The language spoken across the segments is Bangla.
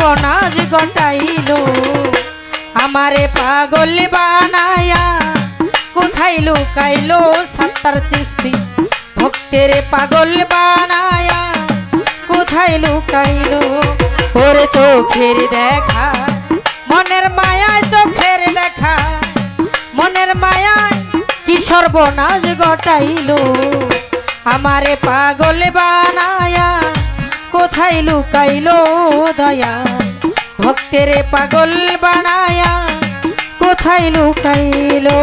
সর্বনাশ ঘটাইল আমারে পাগল বানায়া কোথায় লুকাইলো সাত্তার চিস্তি? ভক্তের পাগল বানায়া কোথায় লুকাইলো? ওরে চোখের দেখা, মনের মায়ায় চোখের দেখা, মনের মায়ায় কি সর্বনাশ ঘটাইলো? আমারে পাগল বানায়া কোথায় লুকাইলো দয়া? ভক্তের পাগল বানায়া কোথায় লুকাইলো?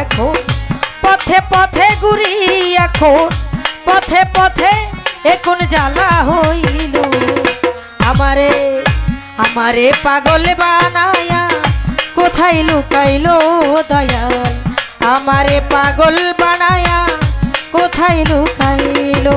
এখন পথে পথে ঘুরি এখন পথে পথে এখন জ্বালা হইল। আমারে আমারে পাগল বানায়া, কোথায় লুকাইলো দয়াল? আমারে পাগল বানায়া, কোথায় লুকাইলো?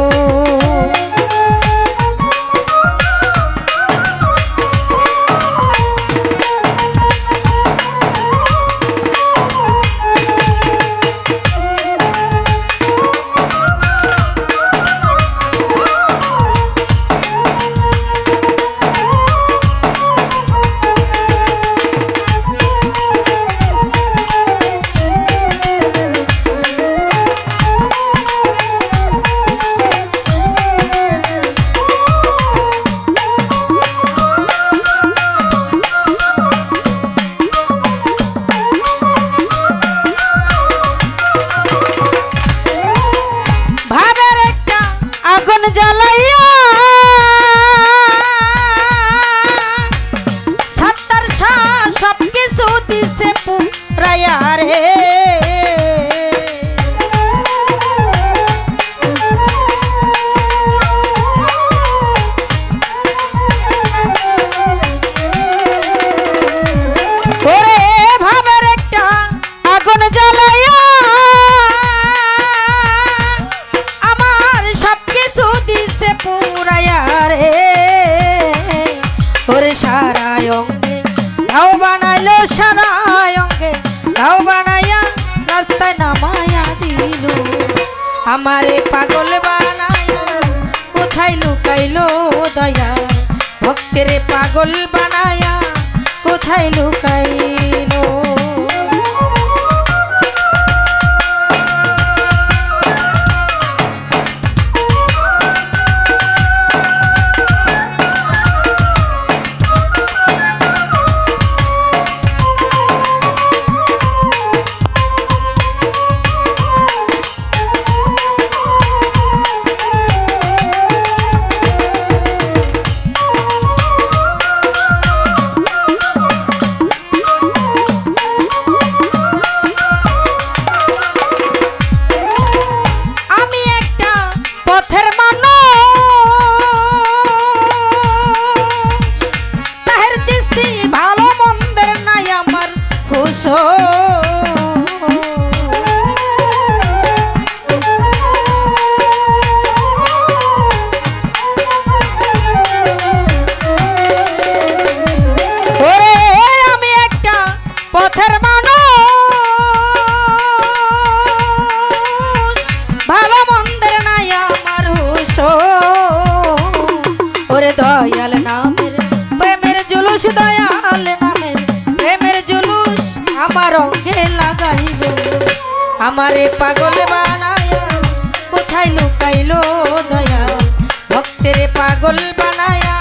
সারা অঙ্গে ঘাও বানাইয়া রাস্তায় নামাইয়া দিল। আমারে পাগল বানাইয়া কোথায় লুকাইলো দয়া? ভক্তের পাগল বানায়া, কোথায় লুকাইলো? দয়াল নামের প্রেমের জুলুস দয়াল আমারে পাগল বানায় কোথায় লুকাইলো দয়া? ভক্তের পাগল বানায়া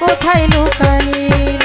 কোথায় লুকাইল?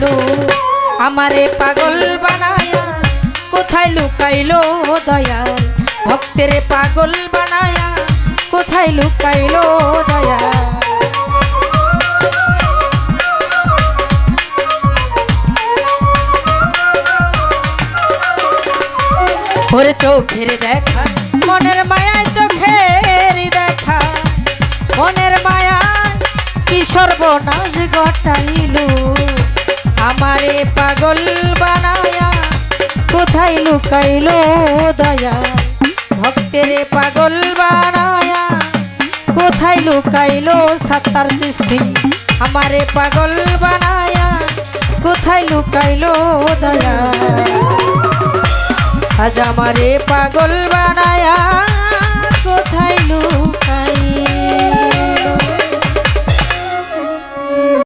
যাচ্ছিল আমারে পাগল বানায়া, কোথায় লুকাইলো দয়াল? ভক্তের পাগল বানায়া, কোথায় লুকাইলো দয়াল? ওরে চোখের দেখা, মনের মায়ায় চোখের দেখা। মনের মায়া কি সর্বনাশ ঘটাইল? আমারে পাগল বানায়া, কোথায় লুকাইল দয়া? ভক্তের পাগল বানায়া, কোথায় লুকাইল সাতার চিস্তি আমারে পাগল বানায়া, কোথায় লুকাইল দয়া? আজ আমারে পাগল বানায়া